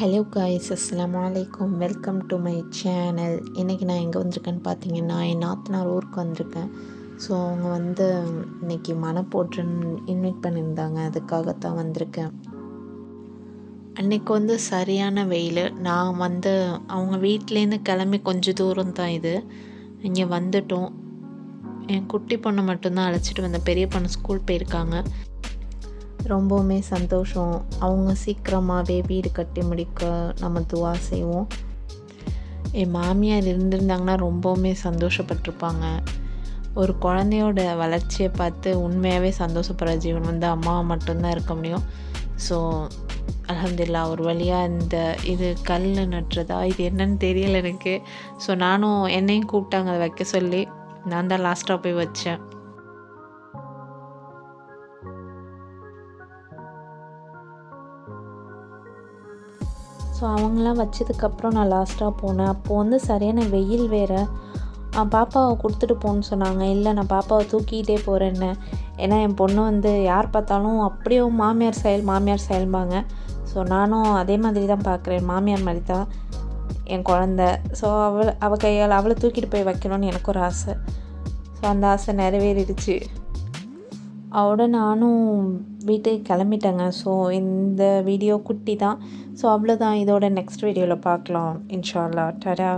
Hello guys அஸ்லாம் வலைக்கம் welcome to my channel இன்றைக்கி நான் எங்கே வந்திருக்கேன்னு பார்த்தீங்கன்னா என் நாத்தனார் ஊருக்கு வந்திருக்கேன். ஸோ அவங்க வந்து இன்றைக்கி மன போட்டுன்னு இன்வைட் பண்ணியிருந்தாங்க. அதுக்காகத்தான் வந்திருக்கேன். அன்றைக்கி வந்து சரியான வெயில். நான் வந்து அவங்க வீட்டிலேருந்து கிளம்பி கொஞ்சம் தூரம் தான் இது. இங்கே வந்துட்டோம். என் குட்டி பொண்ணை மட்டும்தான் அழைச்சிட்டு வந்தேன். பெரிய பொண்ணு ஸ்கூல் போயிருக்காங்க. ரொம்பவுமே சந்தோஷம். அவங்க சீக்கிரமாகவே வீடு கட்டி முடிக்க நம்ம துவா செய்வோம். என் மாமியார் இருந்திருந்தாங்கன்னா ரொம்பவுமே சந்தோஷப்பட்டிருப்பாங்க. ஒரு குழந்தையோட வளர்ச்சியை பார்த்து உண்மையாகவே சந்தோஷப்படுற ஜீவன் வந்து அம்மாவை மட்டும்தான் இருக்க முடியும். ஸோ அலமதுல்லா ஒரு வழியாக இந்த இது கல் நட்டுறதா இது என்னன்னு தெரியல எனக்கு. ஸோ நானும் என்னையும் கூப்பிட்டாங்க அதை வைக்க சொல்லி. நான் தான் லாஸ்ட்டாக போய் வச்சேன். ஸோ அவங்களாம் வச்சதுக்கப்புறம் நான் லாஸ்ட்டாக போனேன். அப்போது வந்து சரியான வெயில் வேறு. பாப்பாவை கொடுத்துட்டு போன்னு சொன்னாங்க. இல்லை நான் பாப்பாவை தூக்கிட்டே போகிறேன்னு ஏன்னா என் பொண்ணு வந்து யார் பார்த்தாலும் அப்படியே மாமியார் செயல் மாமியார் செயல்பாங்க ஸோ நானும் அதே மாதிரி தான் பார்க்குறேன். மாமியார் மாதிரி தான் என் குழந்த. ஸோ அவள் அவள் கையால் அவளை தூக்கிட்டு போய் வைக்கணும்னு எனக்கு ஒரு ஆசை. ஸோ அந்த ஆசை நிறைவேறிடுச்சு. அவட நானும் வீட்டுக்கு கிளம்பிட்டேங்க. ஸோ இந்த வீடியோ குட்டி தான் ஸோ அவ்வளோதான் இதோட நெக்ஸ்ட் வீடியோவில் பார்க்கலாம் இன்ஷால்லா டரா